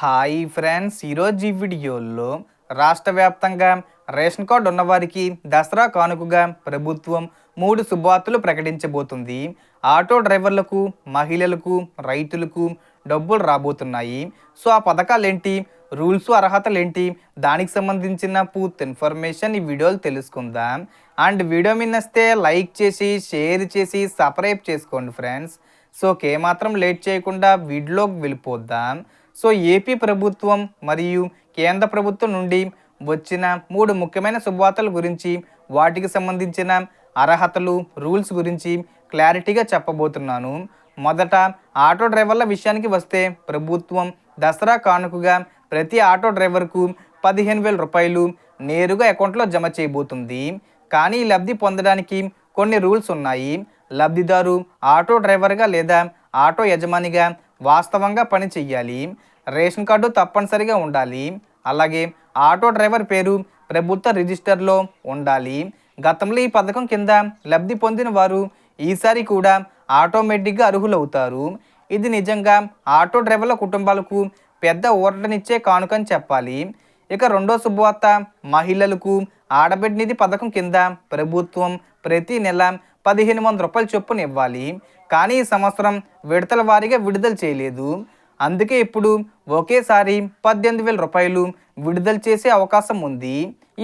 Hi friends ఈరోజు ఈ వీడియోలో రాష్ట్ర వ్యాప్తంగా రేషన్ కార్డు ఉన్నవారికి దసరా కానుకగా ప్రభుత్వం మూడు శుభార్తలు ప్రకటించబోతుంది. ఆటో డ్రైవర్లకు మహిళలకు రైతులకు డబ్బులు రాబోతున్నాయి. సో ఆ పథకాలు ఏంటి రూల్స్ అర్హతలు ఏంటి దానికి సంబంధించిన పూర్తి ఇన్ఫర్మేషన్ ఈ వీడియోలు తెలుసుకుందాం. అండ్ వీడియో మీద లైక్ చేసి షేర్ చేసి సబ్స్క్రైబ్ చేసుకోండి ఫ్రెండ్స్. సో ఏమాత్రం లేట్ చేయకుండా వీడియోకి వెళ్ళిపోద్దాం. సో ఏపీ ప్రభుత్వం మరియు కేంద్ర ప్రభుత్వం నుండి వచ్చిన మూడు ముఖ్యమైన శుభవార్తల గురించి వాటికి సంబంధించిన అర్హతలు రూల్స్ గురించి క్లారిటీగా చెప్పబోతున్నాను. మొదట ఆటో డ్రైవర్ల విషయానికి వస్తే ప్రభుత్వం దసరా కానుకగా ప్రతి ఆటో డ్రైవర్కు పదిహేను వేల రూపాయలు నేరుగా అకౌంట్లో జమ చేయబోతుంది. కానీ ఈ లబ్ధి పొందడానికి కొన్ని రూల్స్ ఉన్నాయి. లబ్ధిదారు ఆటో డ్రైవర్గా లేదా ఆటో యజమానిగా వాస్తవంగా పని చెయ్యాలి. రేషన్ కార్డు తప్పనిసరిగా ఉండాలి. అలాగే ఆటో డ్రైవర్ పేరు ప్రభుత్వ రిజిస్టర్లో ఉండాలి. గతంలో ఈ పథకం కింద లబ్ధి పొందిన వారు ఈసారి కూడా ఆటోమేటిక్గా అర్హులవుతారు. ఇది నిజంగా ఆటో డ్రైవర్ల కుటుంబాలకు పెద్ద ఊరటనిచ్చే కానుకని చెప్పాలి. ఇక రెండో శుభవార్త మహిళలకు ఆడబిడ్డ నిధి పథకం కింద ప్రభుత్వం ప్రతి నెల పదిహేను వందల రూపాయల చొప్పున ఇవ్వాలి. కానీ ఈ సంవత్సరం విడతల వారీగా విడుదల చేయలేదు. అందుకే ఇప్పుడు ఒకేసారి పద్దెనిమిది వేల రూపాయలు విడుదల చేసే అవకాశం ఉంది.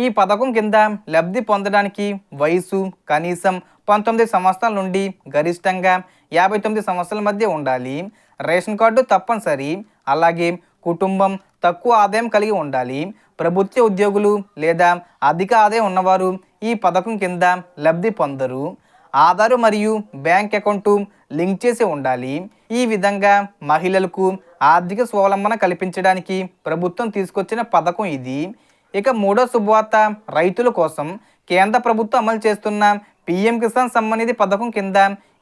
ఈ పథకం కింద లబ్ధి పొందడానికి వయసు కనీసం పంతొమ్మిది సంవత్సరాల నుండి గరిష్టంగా యాభై తొమ్మిది సంవత్సరాల మధ్య ఉండాలి. రేషన్ కార్డు తప్పనిసరి. అలాగే కుటుంబం తక్కువ ఆదాయం కలిగి ఉండాలి. ప్రభుత్వ ఉద్యోగులు లేదా అధిక ఆదాయం ఉన్నవారు ఈ పథకం కింద లబ్ధి పొందరు. ఆధారు మరియు బ్యాంక్ అకౌంటు లింక్ చేసి ఉండాలి. ఈ విధంగా మహిళలకు ఆర్థిక స్వావలంబన కల్పించడానికి ప్రభుత్వం తీసుకొచ్చిన పథకం ఇది. ఇక మూడో శుభవార్త రైతుల కోసం కేంద్ర ప్రభుత్వం అమలు చేస్తున్న పిఎం కిసాన్ సమ్మాన్ పథకం కింద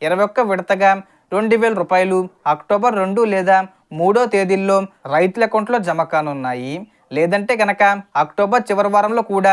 ఇరవై ఒక్క విడతగా రెండు వేల రూపాయలు అక్టోబర్ రెండు లేదా మూడో తేదీల్లో రైతుల అకౌంట్లో జమ కానున్నాయి. లేదంటే కనుక అక్టోబర్ చివరి వారంలో కూడా